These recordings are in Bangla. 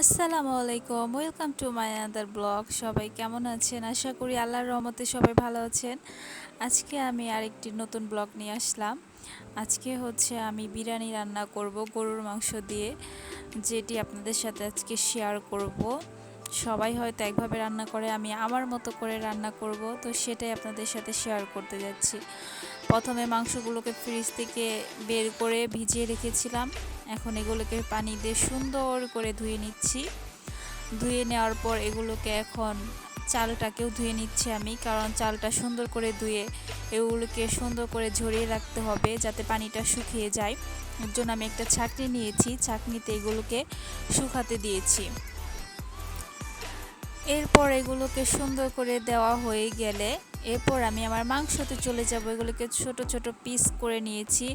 আসসালামু আলাইকুম। Welcome to my other blog সবাই কেমন আছেন? আশা করি আল্লাহর রহমতে সবাই ভালো আছেন। আজকে আমি আরেকটি নতুন ব্লগ নিয়ে আসলাম। আজকে হচ্ছে আমি বিরিয়ানি রান্না করব গরুর মাংস দিয়ে, যেটি আপনাদের সাথে আজকে শেয়ার করব। সবাই হয়তো একভাবে রান্না করে, আমি আমার মতো করে রান্না করব, তো সেটাই আপনাদের সাথে শেয়ার করতে যাচ্ছি। প্রথমে মাংসগুলোকে ফ্রিজ থেকে বের করে ভিজিয়ে রেখেছিলাম। এখন এগুলোকে পানি দিয়ে সুন্দর করে ধুয়ে নিচ্ছি। ধুয়ে নেওয়ার পর এগুলোকে এখন চালটাকেও ধুয়ে নিচ্ছি আমি, কারণ চালটা সুন্দর করে ধুয়ে এগুলোকে সুন্দর করে ঝরিয়ে রাখতে হবে যাতে পানিটা শুকিয়ে যায়। এর জন্য আমি একটা ছাকনি নিয়েছি, ছাকনিতে এগুলোকে শুকাতে দিয়েছি। এরপর এগুলোকে সুন্দর করে দেওয়া হয়ে গেলে এরপর আমি আমার মাংসতে চলে যাব। এগুলোকে ছোট ছোট পিস করে নিয়েছি।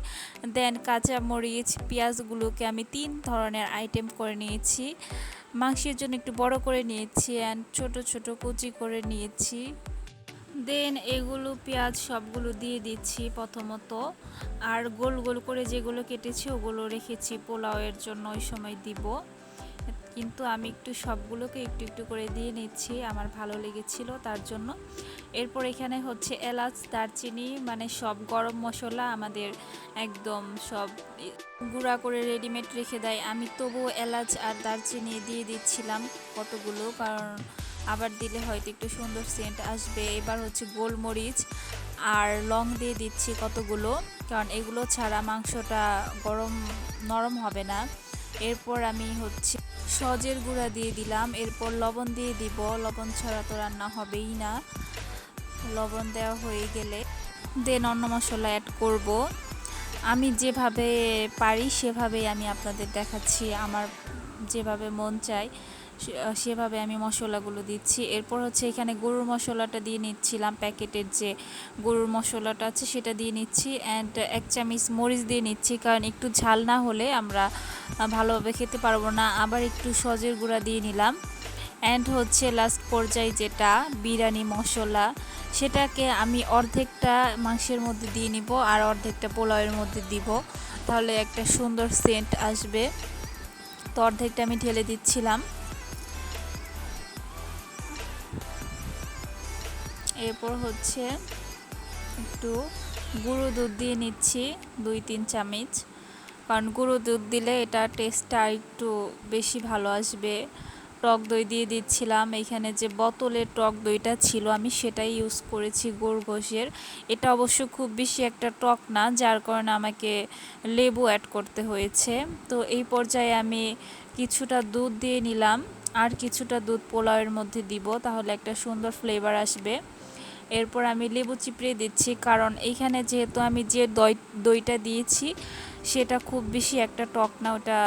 দেন কাঁচা মরিচ, পেঁয়াজগুলোকে আমি তিন ধরনের আইটেম করে নিয়েছি। মাংসের জন্য একটু বড় করে নিয়েছি অ্যান্ড ছোট ছোট কুচি করে নিয়েছি। দেন এগুলো পেঁয়াজ সবগুলো দিয়ে দিচ্ছি প্রথমত। আর গোল গোল করে যেগুলো কেটেছি ওগুলো রেখেছি পোলাওয়ের জন্য ওই সময় দিব। কিন্তু আমি একটু সবগুলোকে একটু একটু করে দিয়ে নিচ্ছি, আমার ভালো লেগেছিল তার জন্য। এরপর এখানে হচ্ছে এলাচ, দারচিনি মানে সব গরম মশলা আমাদের একদম সব গুঁড়া করে রেডিমেড রেখে দেয়। আমি তবুও এলাচ আর দারচিনি দিয়ে দিচ্ছিলাম কতগুলো, কারণ আবার দিলে হয়তো একটু সুন্দর সেন্ট আসবে। এবার হচ্ছে গোলমরিচ আর লং দিয়ে দিচ্ছি কতগুলো, কারণ এগুলো ছাড়া মাংসটা গরম নরম হবে না। এরপর আমি হচ্ছে সজের গুঁড়া দিয়ে দিলাম। এরপর লবণ দিয়ে দিব। লবণ ছাড়া তো রান্না হবেই না। লবণ দেওয়া হয়ে গেলে দেন অন্য মশলা অ্যাড করব। আমি যেভাবে পারি সেভাবেই আমি আপনাদের দেখাচ্ছি। আমার যেভাবে মন চায় সেভাবে আমি মশলাগুলো দিচ্ছি। এরপর হচ্ছে এখানে গরুর মশলাটা দিয়ে নিচ্ছিলাম, প্যাকেটের যে গরুর মশলাটা আছে সেটা দিয়ে নিচ্ছি অ্যান্ড এক চামিচ মরিচ দিয়ে নিচ্ছি, কারণ একটু ঝাল না হলে আমরা ভালোভাবে খেতে পারব না। আবার একটু সজের গুঁড়া দিয়ে নিলাম অ্যান্ড হচ্ছে লাস্ট পর্যায়ে যেটা বিরিয়ানি মশলা, সেটাকে আমি অর্ধেকটা মাংসের মধ্যে দিয়ে নিব আর অর্ধেকটা পোলাওয়ের মধ্যে দিব। তাহলে একটা সুন্দর সেন্ট আসবে। তো অর্ধেকটা আমি ঢেলে দিচ্ছিলাম। এরপর হচ্ছে একটু গুঁড়ো দুধ দিয়ে নিচ্ছি, দুই, তিন চামচ। কারণ গুঁড়ো দুধ দিলে এটা টেস্টটা একটু বেশি ভালো আসবে। টক দই দিয়ে দিচ্ছিলাম, এখানে যে বোতলের টক দইটা ছিল, আমি সেটাই ইউজ করেছি গোড় ঘষের এটা অবশ্য খুব বেশি একটা টক না, যার কারণে আমাকে লেবু অ্যাড করতে হয়েছে। তো এই পর্যায়ে আমি কিছুটা দুধ দিয়ে নিলাম, আর কিছুটা দুধ পোলাওয়ের মধ্যে দিব, তাহলে একটা সুন্দর ফ্লেভার আসবে। এরপর আমি লেবু চিপড়ে দিচ্ছি, কারণ এইখানে যেহেতু আমি যে দই, দইটা দিয়েছি, সেটা খুব বেশি একটা টক না, ওটা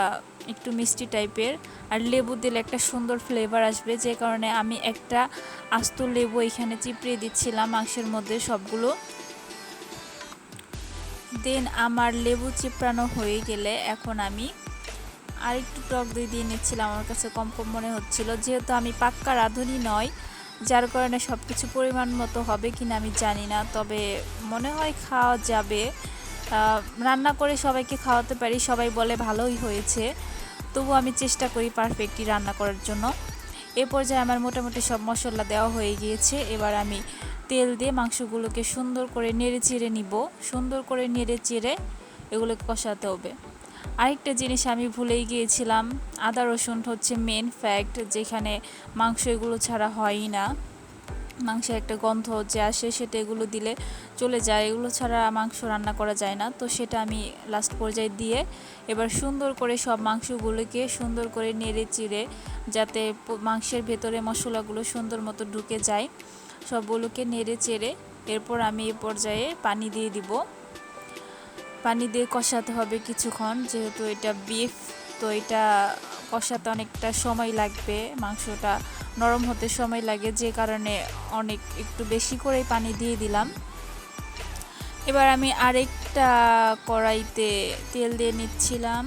একটু মিষ্টি টাইপের। আর লেবু দিলে একটা সুন্দর ফ্লেভার আসবে, যে কারণে আমি একটা আস্ত লেবু এখানে চিপড়ে দিচ্ছিলাম মাংসের মধ্যে সবগুলো। দেন আমার লেবু চিপড়ানো হয়ে গেলে এখন আমি আরেকটু টক দই দিয়ে নিচ্ছিলাম, আমার কাছে কম কম মনে হচ্ছিল। যেহেতু আমি পাক্কা রাঁধুনি নয় যার কারণে সব কিছু পরিমাণ মতো হবে কি না আমি জানি না, তবে মনে হয় খাওয়া যাবে। রান্না করে সবাইকে খাওয়াতে পারি, সবাই বলে ভালোই হয়েছে। তবু আমি চেষ্টা করি পারফেক্টলি রান্না করার জন্য। এ পর্যায়ে আমার মোটামুটি সব মশলা দেওয়া হয়ে গিয়েছে। এবার আমি তেল দিয়ে মাংসগুলোকে সুন্দর করে নেড়ে চেড়ে নিব। সুন্দর করে নেড়ে চেড়ে এগুলোকে কষাতে হবে। আরেকটা জিনিস আমি ভুলেই গিয়েছিলাম, আদা রসুন হচ্ছে মেন ফ্যাক্ট যেখানে মাংস এগুলো ছাড়া হয়ই না। মাংসে একটা গন্ধ যে আসে সেটা এগুলো দিলে চলে যায়, এগুলো ছাড়া মাংস রান্না করা যায় না। তো সেটা আমি লাস্ট পর্যায়ে দিয়ে এবার সুন্দর করে সব মাংসগুলোকে সুন্দর করে নেড়ে চিড়ে যাতে মাংসের ভেতরে মশলাগুলো সুন্দর মতো ঢুকে যায়, সবগুলোকে নেড়ে চেড়ে এরপর আমি এ পর্যায়ে পানি দিয়ে দিব। পানি দিয়ে কষাতে হবে কিছুক্ষণ, যেহেতু এটা বিফ তো এটা কষাতে অনেকটা সময় লাগবে, মাংসটা নরম হতে সময় লাগে, যে কারণে অনেক একটু বেশি করে পানি দিয়ে দিলাম। এবার আমি আরেকটা কড়াইতে তেল দিয়ে নিচ্ছিলাম।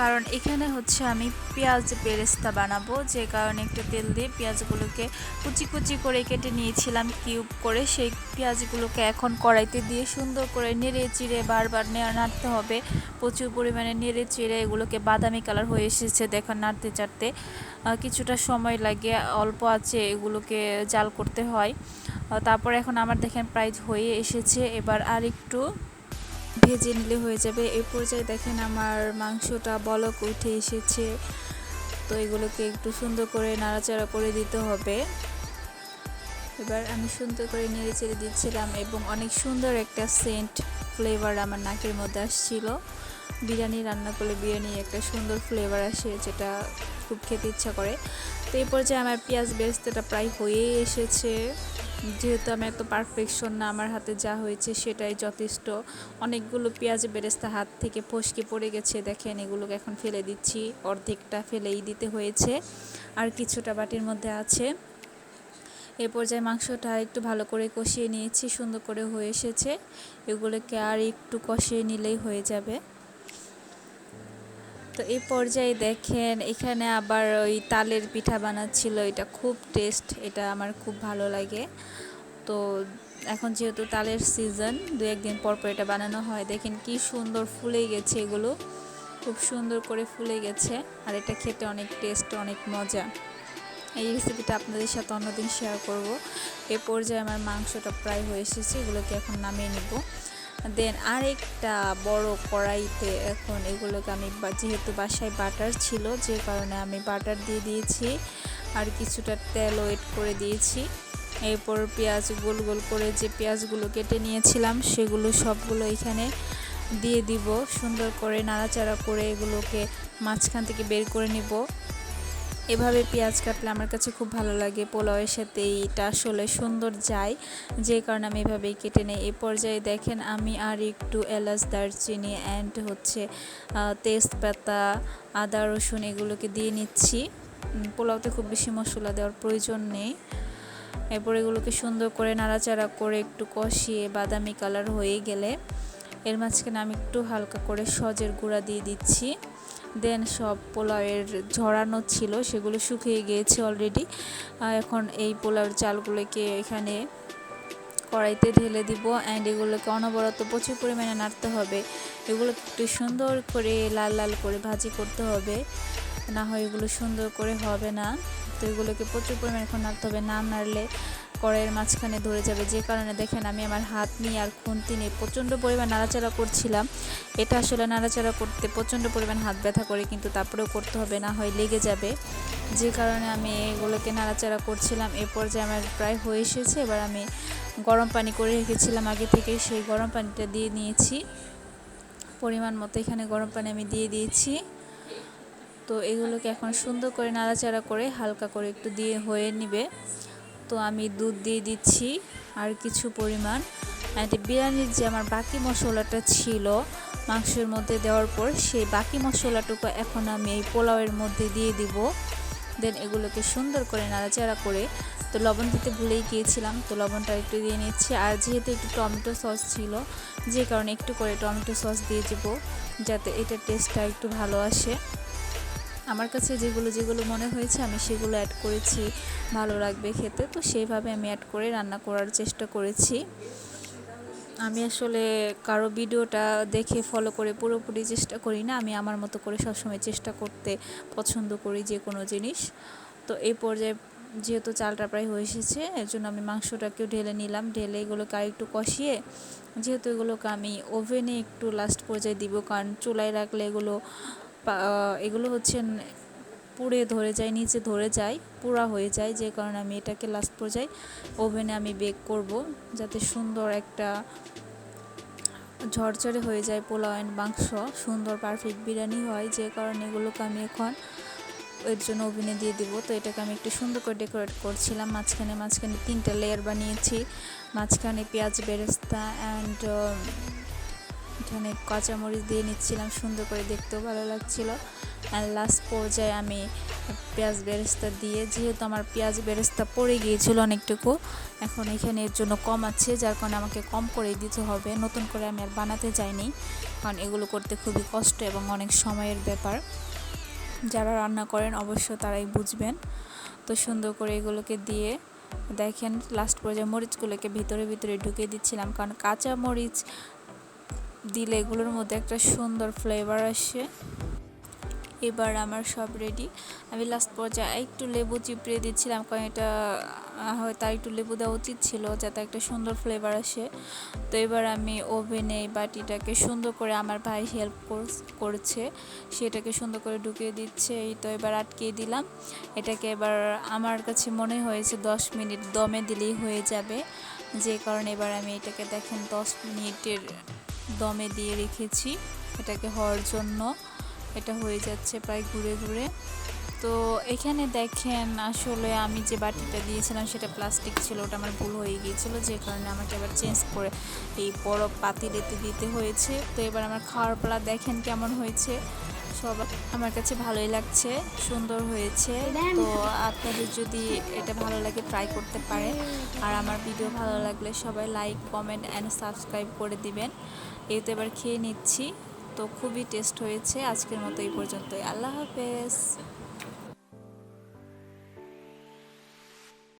কারণ এখানে হচ্ছে আমি পেঁয়াজ বেরেস্তা বানাবো। যে কারণে একটু তেল দিয়ে পেঁয়াজগুলোকে কুচি কুচি করে কেটে নিয়েছিলাম, কিউব করে। সেই পেঁয়াজগুলোকে এখন কড়াইতে দিয়ে সুন্দর করে নেড়ে চিড়ে বারবার নাড়তে হবে। প্রচুর পরিমাণে নেড়ে চিড়ে এগুলোকে বাদামি কালার হয়ে এসেছে, দেখুন নাড়তে চাড়তে। কিছুটা সময় লাগে, অল্প আছে এগুলোকে জাল করতে হয়। তারপর এখন আমার দেখেন প্রাইজ হয়ে এসেছে। এবার আর একটু ভেজে নিলে হয়ে যাবে। এই পর্যায়ে দেখেন আমার মাংসটা বলক উঠে এসেছে। তো এগুলোকে একটু সুন্দর করে নাড়াচাড়া করে দিতে হবে। এবার আমি সুন্দর করে নেড়ে চেড়ে দিচ্ছিলাম এবং অনেক সুন্দর একটা সেন্ট ফ্লেভার আমার নাকের মধ্যে আসছিল। বিরিয়ানি রান্না করলে বিরিয়ানি একটা সুন্দর ফ্লেভার আসে, যেটা খুব খেতে ইচ্ছা করে। তো এই পর্যায়ে আমার পেঁয়াজ বেরেস্তাটা প্রায় হয়েই এসেছে। যেহেতু আমি এত পারফেকশন না, আমার হাতে যা হয়েছে সেটাই যথেষ্ট। অনেকগুলো পেঁয়াজ বেরেস্তা হাত থেকে ফসকে পড়ে গেছে, দেখেন এগুলোকে এখন ফেলে দিচ্ছি, অর্ধেকটা ফেলেই দিতে হয়েছে, আর কিছুটা বাটির মধ্যে আছে। এ পর্যায়ে মাংসটা একটু ভালো করে কষিয়ে নিয়েছি, সুন্দর করে হয়ে এসেছে। এগুলোকে আর একটু কষিয়ে নিলেই হয়ে যাবে। তো এই পর্যায়ে দেখেন, এখানে আবার ওই তালের পিঠা বানাচ্ছিল, এটা খুব টেস্ট এটা আমার খুব ভালো লাগে। তো এখন যেহেতু তালের সিজন দু একদিন পর পর এটা বানানো হয়। দেখেন কি সুন্দর ফুলে গেছে এগুলো, খুব সুন্দর করে ফুলে গেছে, আর এটা খেতে অনেক টেস্ট অনেক মজা। এই রেসিপিটা আপনাদের সাথে অন্যদিন শেয়ার করব। এ পর্যায়ে আমার মাংসটা প্রায় হয়ে এসেছে, এগুলোকে এখন নামিয়ে নিব। দেন আরেকটা বড় কড়াইতে এখন এগুলোকে আমি যেহেতু বাসায় বাটার ছিল, যে কারণে আমি বাটার দিয়ে দিয়েছি। আর কিছুটা তেল ওয়েট করে দিয়েছি। এরপর পেঁয়াজ গোল গোল করে যে পেঁয়াজগুলো কেটে নিয়েছিলাম, সেগুলো সবগুলো এখানে দিয়ে দিব। সুন্দর করে নাড়াচাড়া করে এগুলোকে মাঝখান থেকে বের করে নিব। এভাবে পেঁয়াজ কাটলে আমার কাছে খুব ভালো লাগে। পোলাওয়ের সাথে এটা আসলে সুন্দর যায়। যে কারণে আমি এভাবেই কেটে নেই। এই পর্যায়ে দেখেন আমি আর একটু এলাচ, দারচিনি অ্যান্ড হচ্ছে তেজপাতা, আদা, রসুন এগুলোকে দিয়ে নিচ্ছি। পোলাওতে খুব বেশি মশলা দেওয়ার প্রয়োজন নেই। এরপর এগুলোকে সুন্দর করে নাড়াচাড়া করে একটু কষিয়ে বাদামি কালার হয়ে গেলে এর মাঝখানে আমি একটু হালকা করে সজের গুঁড়া দিয়ে দিচ্ছি। দেন সব পোলাওয়ের ঝরানো ছিল, সেগুলো শুকিয়ে গিয়েছে অলরেডি এখন এই পোলাওয়ের চালগুলোকে এখানে কড়াইতে ঢেলে দিব অ্যান্ড এগুলোকে অনবরত প্রচুর পরিমাণে নাড়তে হবে। এগুলো একটু সুন্দর করে লাল লাল করে ভাজি করতে হবে, না হয় এগুলো সুন্দর করে হবে না। তো এগুলোকে প্রচুর পরিমাণে এখন নাড়তে হবে। না নাড়লে কড়াইয়ের মাঝখানে ধরে যাবে। যে কারণে দেখেন আমি আমার হাত নিয়ে আর খুন্তি নিয়ে প্রচণ্ড পরিমাণ নাড়াচাড়া করছিলাম। এটা আসলে নাড়াচাড়া করতে প্রচণ্ড পরিমাণ হাত ব্যথা করে কিন্তু তারপরেও করতে হবে, না হয় লেগে যাবে। যে কারণে আমি এগুলোকে নাড়াচাড়া করছিলাম। এ পর্যায়ে আমার প্রায় হয়ে এসেছে। এবার আমি গরম পানি করে রেখেছিলাম আগে থেকে। সেই গরম পানিটা দিয়ে নিয়েছি। পরিমাণ মতো এখানে গরম পানি আমি দিয়ে দিয়েছি। তো এগুলোকে এখন সুন্দর করে নাড়াচাড়া করে হালকা করে একটু দিয়ে হয়ে নিবে। তো আমি দুধ দিয়ে দিচ্ছি আর কিছু পরিমাণ। অ্যান্ড বিরিয়ানির যে আমার বাকি মশলাটা ছিল মাংসের মধ্যে দেওয়ার পর, সেই বাকি মশলাটুকু এখন আমি এই পোলাওয়ের মধ্যে দিয়ে দিব। দেন এগুলোকে সুন্দর করে নাড়াচাড়া করে, তো লবণ দিতে ভুলেই গিয়েছিলাম, তো লবণটা একটু দিয়ে নিচ্ছি। আর যেহেতু একটু টমেটো সস ছিল, যে কারণে একটু করে টমেটো সস দিয়ে দেবো, যাতে এটার টেস্টটা একটু ভালো আসে। আমার কাছে যেগুলো যেগুলো মনে হয়েছে আমি সেগুলো অ্যাড করেছি, ভালো লাগবে খেতে। তো সেইভাবে আমি অ্যাড করে রান্না করার চেষ্টা করেছি। আমি আসলে কারও ভিডিওটা দেখে ফলো করে পুরোপুরি চেষ্টা করি না। আমি আমার মতো করে সবসময় চেষ্টা করতে পছন্দ করি যে কোনো জিনিস। তো এই পর্যায়ে যেহেতু চালটা প্রায় হয়ে এসেছে, এর জন্য আমি মাংসটাকেও ঢেলে নিলাম। ঢেলে এগুলোকে আর একটু কষিয়ে, যেহেতু এগুলোকে আমি ওভেনে একটু লাস্ট পর্যায়ে দিব, কারণ চুলায় রাখলে এগুলো এগুলো হচ্ছে পুড়ে ধরে যায়, নিচে ধরে যায় পুরা হয়ে যায়, যে কারণে আমি এটাকে লাস্ট পর্যায়ে ওভেনে আমি বেক করব, যাতে সুন্দর একটা ঝরঝরে হয়ে যায় পোলাও অ্যান্ড মাংস, সুন্দর পারফেক্ট বিরিয়ানি হয়, যে কারণে এগুলোকে আমি এখন এর জন্য ওভেনে দিয়ে দিব। তো এটাকে আমি একটু সুন্দর করে ডেকোরেট করছিলাম, মাঝখানে মাঝখানে তিনটা লেয়ার বানিয়েছি, মাঝখানে পেঁয়াজ বেরেস্তা অ্যান্ড এখানে কাঁচামরিচ দিয়ে নিচ্ছিলাম, সুন্দর করে দেখতেও ভালো লাগছিল। আর লাস্ট পর্যায়ে আমি পেঁয়াজ বেরেস্তা দিয়ে, যেহেতু আমার পেঁয়াজ বেরেস্তা পড়ে গিয়েছিল অনেকটুকু, এখন এখানে এর জন্য কম আছে, যার কারণে আমাকে কম করে দিতে হবে। নতুন করে আমি আর বানাতে যাইনি, কারণ এগুলো করতে খুবই কষ্ট এবং অনেক সময়ের ব্যাপার। যারা রান্না করেন অবশ্য তারাই বুঝবেন। তো সুন্দর করে এগুলোকে দিয়ে দেখেন লাস্ট পর্যায়ে মরিচগুলোকে ভিতরে ভিতরে ঢুকিয়ে দিচ্ছিলাম, কারণ কাঁচা মরিচ দিলে এগুলোর মধ্যে একটা সুন্দর ফ্লেভার আসে। এবার আমার সব রেডি আমি লাস্ট পর্যায়ে একটু লেবু চিপড়ে দিচ্ছিলাম, কারণ এটা হয়তো একটু লেবু দেওয়া উচিত ছিল, যাতে একটা সুন্দর ফ্লেভার আসে। তো এবার আমি ওভেনে এই বাটিটাকে সুন্দর করে আমার ভাই হেল্প করছে। সেটাকে সুন্দর করে ঢুকিয়ে দিচ্ছে। এই তো এবার আটকিয়ে দিলাম। এটাকে এবার আমার কাছে মনে হয়েছে দশ মিনিট, দমে দিলেই হয়ে যাবে। যে কারণে এবার আমি এটাকে দেখেন দশ মিনিটের দমে দিয়ে রেখেছি এটাকে হওয়ার জন্য। এটা হয়ে যাচ্ছে প্রায় ঘুরে ঘুরে। তো এখানে দেখেন আসলে আমি যে বাটিটা দিয়েছিলাম সেটা প্লাস্টিক ছিল, ওটা আমার ভুল হয়ে গিয়েছিল, যে কারণে আমাকে আবার চেঞ্জ করে এই বড় পাতিলেতে দিতে হয়েছে। তো এবার আমার খাওয়ার পালা দেখেন কেমন হয়েছে। সব আমার কাছে ভালোই লাগছে, সুন্দর হয়েছে। তো আপনাদের যদি এটা ভালো লাগে ট্রাই করতে পারেন। আর আমার ভিডিও ভালো লাগলে সবাই লাইক কমেন্ট অ্যান্ড সাবস্ক্রাইব করে দিবেন। এই তো এবার খেয়ে নিচ্ছি। তো খুবই টেস্ট হয়েছে। আজকের মতো এই পর্যন্তই। আল্লাহ হাফেজ।